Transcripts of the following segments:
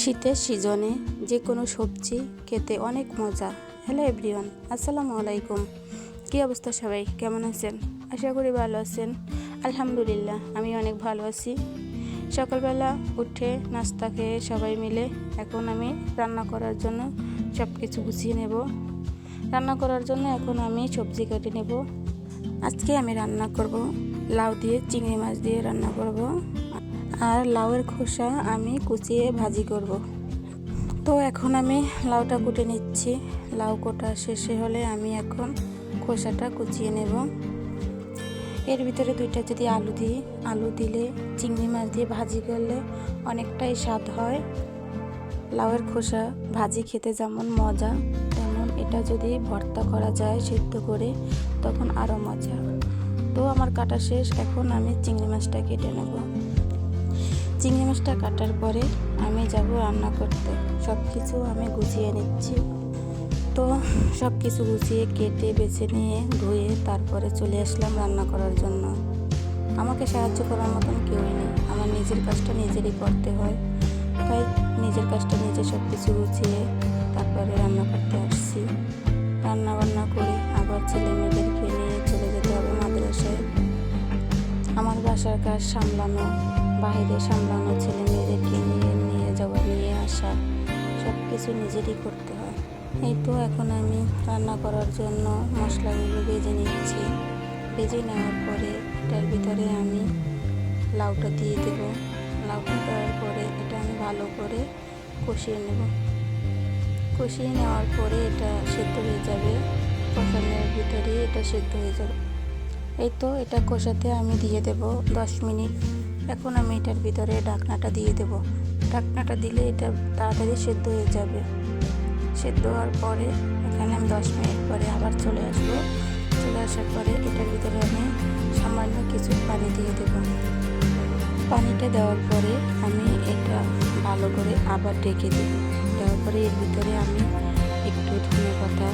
শীতের সিজনে যে কোনো সবজি খেতে অনেক মজা। হ্যালো এভরিওয়ান আসসালামু আলাইকুম। কী অবস্থা সবাই? কেমন আছেন? আশা করি ভালো আছেন। আলহামদুলিল্লাহ, আমি অনেক ভালো আছি। সকালবেলা উঠে নাস্তা খেয়ে সবাই মিলে এখন আমি রান্না করার জন্য সব কিছু গুছিয়ে নেব। রান্না করার জন্য এখন আমি সবজি কেটে নেব। আজকে আমি রান্না করব লাউ দিয়ে, চিংড়ি মাছ দিয়ে রান্না করব। আর লাউয়ের খোসা আমি কুচিয়ে ভাজি করব। তো এখন আমি লাউটা কুটে নিচ্ছি। লাউ কোটা শেষে হলে আমি এখন খোসাটা কুচিয়ে নেব। এর ভিতরে দুইটা যদি আলু দিই, আলু দিলে চিংড়ি মাছ দিয়ে ভাজি করলে অনেকটাই স্বাদ হয়। লাউয়ের খোসা ভাজি খেতে যেমন মজা, তেমন এটা যদি ভর্তা করা যায় সিদ্ধ করে, তখন আরও মজা। তো আমার কাটা শেষ, এখন আমি চিংড়ি মাছটা কেটে নেব। চিংড়ি মাছটা কাটার পরে আমি যাব রান্না করতে। সব কিছু আমি গুছিয়ে নিচ্ছি। তো সব কিছু গুছিয়ে কেটে, বেছে নিয়ে, ধুয়ে তারপরে চলে আসলাম রান্না করার জন্য। আমাকে সাহায্য করার মতন কেউই নেই। আমার নিজের কাজটা নিজেরই করতে হয়। তাই নিজের কাজটা নিজে সব কিছু গুছিয়ে তারপরে রান্না করতে আসছি। রান্না বান্না করে আবার ছেলে মেয়েদেরকে নিয়ে চলে যেতে হবে মাদ্রাসায়। আমার বাসার কাজ সামলানো। বাইরে সামলানো ছেলে মেয়েদেরকে নিয়ে নিয়ে যাওয়া, নিয়ে আসা সব কিছু নিজেরই করতে হয়। এই তো এখন আমি রান্না করার জন্য মশলাগুলো ভেজে নিচ্ছি। ভেজে নেওয়ার পরে এটার ভিতরে আমি লাউটা দিয়ে দেবো। লাউটা দেওয়ার পরে এটা আমি ভালো করে কষিয়ে নেব। কষিয়ে নেওয়ার পরে এটা সেদ্ধ হয়ে যাবে। কষানোর ভিতরে এটা সেদ্ধ হয়ে যাবে। এই তো এটা কষাতে আমি দিয়ে দেব দশ মিনিট। এখন আমি এটার ভিতরে ঢাকনাটা দিয়ে দেব। ঢাকনাটা দিলে এটা তাড়াতাড়ি সেদ্ধ হয়ে যাবে। সেদ্ধ হওয়ার পরে এখানে আমি দশ মিনিট পরে আবার চলে আসব। চলে আসার পরে এটার ভিতরে আমি সামান্য কিছু পানি দিয়ে দেব। পানিটা দেওয়ার পরে আমি এটা ভালো করে আবার ডেকে দেব। দেওয়ার পরে এর ভিতরে আমি একটু ধনে পাতা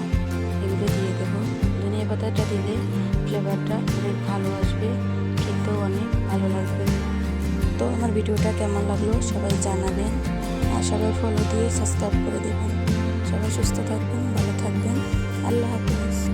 এগুলো দিয়ে দেবো। ধনিয়া পাতাটা দিলে ফ্লেভারটা অনেক ভালো আসবে, খেতেও অনেক ভালো লাগবে। ভিডিওটা কেমন লাগল সবাই জানাবেন। আর সবাই ফলো দিয়ে সাবস্ক্রাইব করে দেবেন। সবাই সুস্থ থাকবেন, ভালো থাকবেন। আল্লাহ হাফিজ।